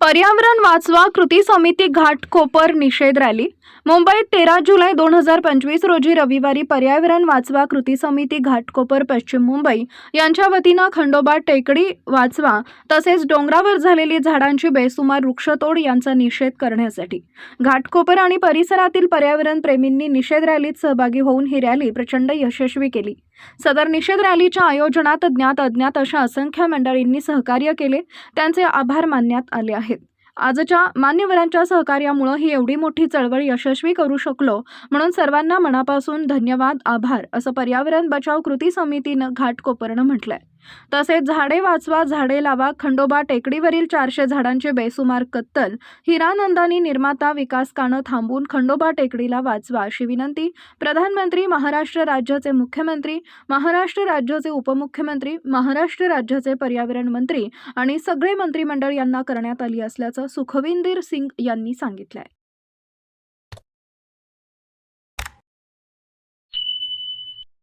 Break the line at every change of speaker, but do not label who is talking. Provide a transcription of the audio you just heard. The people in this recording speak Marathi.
पर्यावरण वाचवा कृती समिती घाटकोपर निषेध रॅली. मुंबईत तेरा जुलै दोन हजार पंचवीस रोजी रविवारी पर्यावरण वाचवा कृती समिती घाटकोपर पश्चिम मुंबई यांच्या वतीनं खंडोबा टेकडी वाचवा तसेच डोंगरावर झालेली झाडांची बेसुमार वृक्षतोड यांचा निषेध करण्यासाठी. घाटकोपर आणि परिसरातील पर्यावरण प्रेमींनी निषेध रॅलीत सहभागी होऊन ही रॅली प्रचंड यशस्वी केली. सदर निषेध रॅलीच्या आयोजनात ज्ञात अज्ञात अशा असंख्य मंडळींनी सहकार्य केले. त्यांचे आभार मानण्यात आले आहेत. आजच्या मान्यवरांच्या सहकार्यामुळं ही एवढी मोठी चळवळ यशस्वी करू शकलो. म्हणून सर्वांना मनापासून धन्यवाद आभार असं पर्यावरण बचाव कृती समितीनं घाटकोपरनं म्हटलंय. तसेच झाडे वाचवा झाडे लावा खंडोबा टेकडीवरील चारशे झाडांचे बेसुमार कत्तल हिरानंदानी निर्माता विकास कानं थांबून खंडोबा टेकडीला वाचवा अशी विनंती प्रधानमंत्री महाराष्ट्र राज्याचे मुख्यमंत्री महाराष्ट्र राज्याचे उपमुख्यमंत्री महाराष्ट्र राज्याचे पर्यावरण मंत्री आणि सगळे मंत्रिमंडळ यांना करण्यात आली असल्याचं सुखविंदर सिंग यांनी सांगितलंय.